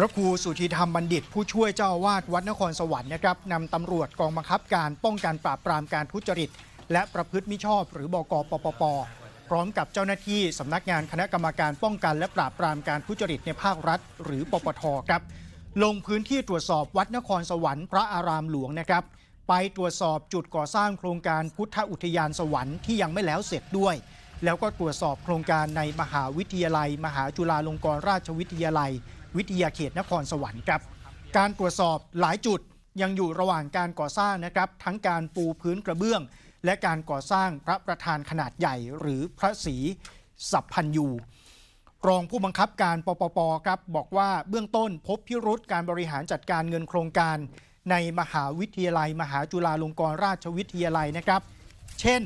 พระครูสุธีธรรมบัณฑิต ผู้ช่วยเจ้าอาวาสวัดนครสวรรค์นะครับนำตำรวจกองบังคับการป้องกันปราบปรามการทุจริต และประพฤติมิชอบหรือบกปปป พร้อมกับเจ้าหน้าที่สำนักงานคณะกรรมการป้องกันและปราบปรามการทุจริตในภาครัฐ หรือปปทครับ ลงพื้นที่ตรวจสอบวัดนครสวรรค์พระอารามหลวงนะครับ ไปตรวจสอบจุดก่อสร้างโครงการพุทธอุทยานสวรรค์ที่ยังไม่แล้วเสร็จด้วย แล้วก็ตรวจสอบโครงการในมหาวิทยาลัย มหาจุฬาลงกรณราชวิทยาลัย วิทยาเขตนครสวรรค์ครับ การตรวจสอบหลายจุดยังอยู่ระหว่างการก่อสร้างนะครับ ทั้งการปูพื้นกระเบื้อง และการก่อสร้างพระประธานขนาดใหญ่ หรือพระศรีสัพพันยูรองผู้บังคับการปปปครับบอกว่าเบื้องต้นพบพิรุษการบริหารจัดการเงินโครงการ ในมหาวิทยาลัย มหาจุฬาลงกรณราชวิทยาลัยนะครับ เช่น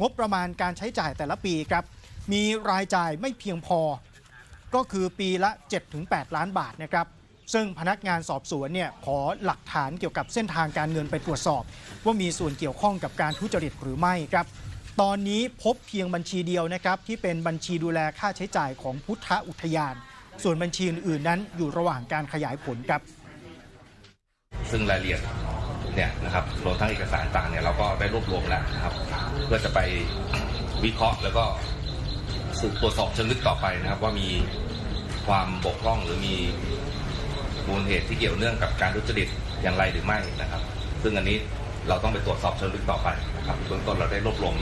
งบประมาณการใช้จ่ายแต่ละปีครับ มีรายจ่ายไม่เพียงพอ ก็คือปีละ 7-8 ล้านบาทนะครับ ซึ่งพนักงานสอบสวนเนี่ยขอหลักฐานเกี่ยวกับเส้นทางการเงินไปตรวจสอบ ว่ามีส่วนเกี่ยวข้องกับการทุจริตหรือไม่ครับ ตอนนี้พบเพียงบัญชีเดียวนะครับ ที่เป็นบัญชีดูแลค่าใช้จ่ายของพุทธอุทยาน ส่วนบัญชีอื่นๆนั้นอยู่ระหว่างการขยายผลครับ ซึ่งรายละเอียด เนี่ยนะครับรวมทั้งเอกสารต่างเนี่ยเราก็ได้รวบรวมแล้วนะครับ เพื่อจะไปวิเคราะห์แล้วก็สืบตรวจสอบเชิงลึกต่อไปนะครับ ว่ามีความบกพร่องหรือมีมูลเหตุที่เกี่ยวเนื่องกับการทุจริตอย่างไรหรือไม่นะครับ ซึ่งอันนี้เราต้องไปตรวจสอบเชิงลึกต่อไปนะครับเบื้องต้นเราได้รวบรวม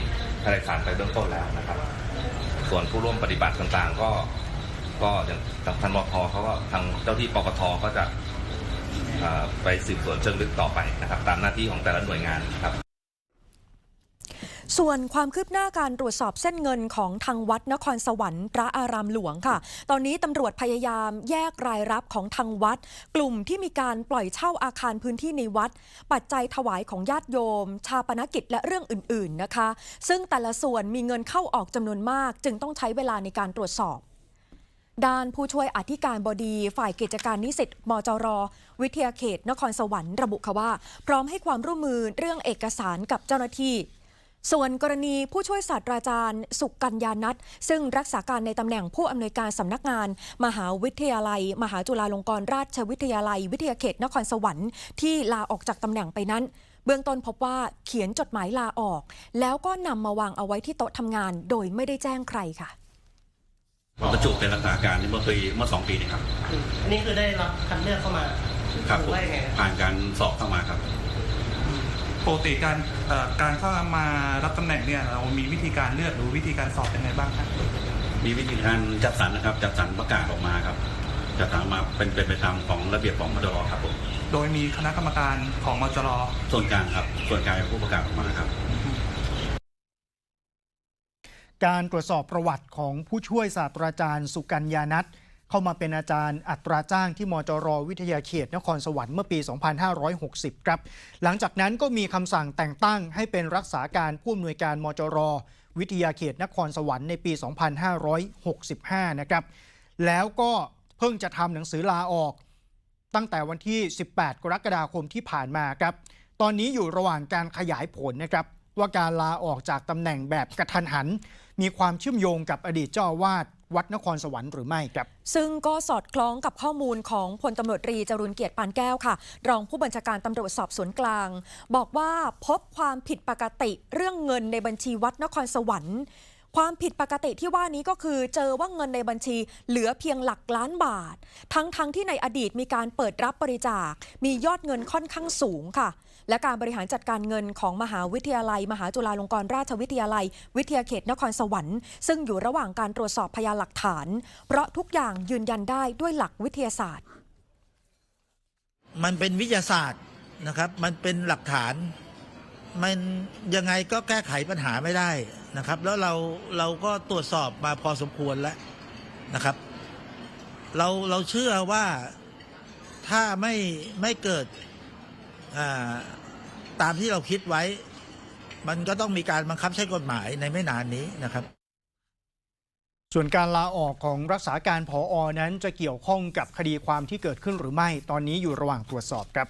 พยานหลักฐานไปเบื้องต้นแล้วนะครับ ส่วนผู้ร่วมปฏิบัติต่างๆ ก็ก็อย่างทางทันมพเขาก็ทางเจ้าที่ปปทก็จะ ไปสืบสวนเชิงลึกต่อไปนะครับ ตามหน้าที่ของแต่ละหน่วยงานครับส่วนความคืบหน้าการตรวจสอบเส้นเงินของทางวัดนครสวรรค์พระอารามหลวงค่ะ ตอนนี้ตำรวจพยายามแยกรายรับของทางวัด กลุ่มที่มีการปล่อยเช่าอาคารพื้นที่ในวัด ปัจจัยถวายของญาติโยม ชาปนกิจและเรื่องอื่น ๆนะคะ ซึ่งแต่ละส่วนมีเงินเข้าออกจำนวนมาก จึงต้องใช้เวลาในการตรวจสอบ ด้านผู้ช่วยอธิการบดีฝ่ายกิจการนิสิตมจร วิทยาเขต นครสวรรค์ระบุค่ะว่า พร้อมให้ความร่วมมือเรื่องเอกสารกับเจ้าหน้าที่ ส่วนกรณีผู้ช่วยศาสตราจารย์ สุกัญญานัทซึ่งรักษาการในตำแหน่งผู้อำนวยการสำนักงาน มหาวิทยาลัย มหาจุฬาลงกรณราชวิทยาลัย วิทยาเขต นครสวรรค์ที่ลาออกจากตำแหน่งไปนั้นเบื้องต้นพบว่าเขียนจดหมายลาออก แล้วก็นำมาวางเอาไว้ที่โต๊ะทำงาน โดยไม่ได้แจ้งใครค่ะ บรรจุเป็นรักษาการเมื่อปีเมื่อสองปีนี้ครับ อันนี้คือได้รับคัดเลือกเข้ามาครับหผรือมว่ายังไงผ่านการสอบเข้ามาครับปกติการเอ่อการเข้ามารับตำแหน่งเนี่ยเรามีวิธีการเลือกหรือวิธีการสอบยังไงบ้างครับมีวิธีการจัดสรรนะครับ จัดสรรประกาศออกมาครับจัดสรรมาเป็นเป็นไปตามของระเบียบของมดรครับผมโดยมีคณะกรรมการของมจรส่วนกลางครับ ส่วนกลางเป็นผู้ประกาศออกมาครับ การตรวจสอบประวัติของผู้ช่วยศาสตราจารย์ สุกัญญานัทเข้ามาเป็นอาจารย์อัตราจ้างที่มจรวิทยาเขตนครสวรรค์เมื่อปี 2560 ครับ หลังจากนั้นก็มีคำสั่งแต่งตั้งให้เป็นรักษาการผู้อำนวยการมจรวิทยาเขตนครสวรรค์ในปี 2565 นะครับ แล้วก็เพิ่งจะทำหนังสือลาออก ตั้งแต่วันที่ 18 กรกฎาคมที่ผ่านมาครับ ตอนนี้อยู่ระหว่างการขยายผลนะครับ ว่าการลาออกจากตำแหน่งแบบกระทันหัน มีความเชื่อมโยงกับอดีตเจ้าวาดวัดนครสวรรค์หรือไม่ครับ ซึ่งก็สอดคล้องกับข้อมูลของพลตำรวจตรีจรุนเกียรติปานแก้วค่ะ รองผู้บัญชาการตำรวจสอบสวนกลาง บอกว่าพบความผิดปกติเรื่องเงินในบัญชีวัดนครสวรรค์ ความผิดปกติที่ว่านี้ก็คือเจอว่าเงินในบัญชีเหลือเพียงหลักล้านบาท ทั้งๆทที่ในอดีตมีการเปิดรับบริจาค มียอดเงินค่อนข้างสูงค่ะ และการบริหารจัดการเงินของมหาวิทยาลัย มหาจุฬาลงกรณราชวิทยาลัย วิทยาเขตนครสวรรค์ ซึ่งอยู่ระหว่างการตรวจสอบพยานหลักฐาน เพราะทุกอย่างยืนยันได้ด้วยหลักวิทยาศาสตร์ มันเป็นวิทยาศาสตร์นะครับ มันเป็นหลักฐาน มันยังไงก็แก้ไขปัญหาไม่ได้ นะครับ แล้วเราเราก็ตรวจสอบมาพอสมควรแล้วนะครับ เราเราเชื่อว่าถ้าไม่ไม่เกิดตามที่เราคิดไว้ มันก็ต้องมีการบังคับใช้กฎหมายในไม่นานนี้นะครับส่วนการลาออกของรักษาการผออนั้นจะเกี่ยวข้องกับคดีความที่เกิดขึ้นหรือไม่ ตอนนี้อยู่ระหว่างตรวจสอบครับ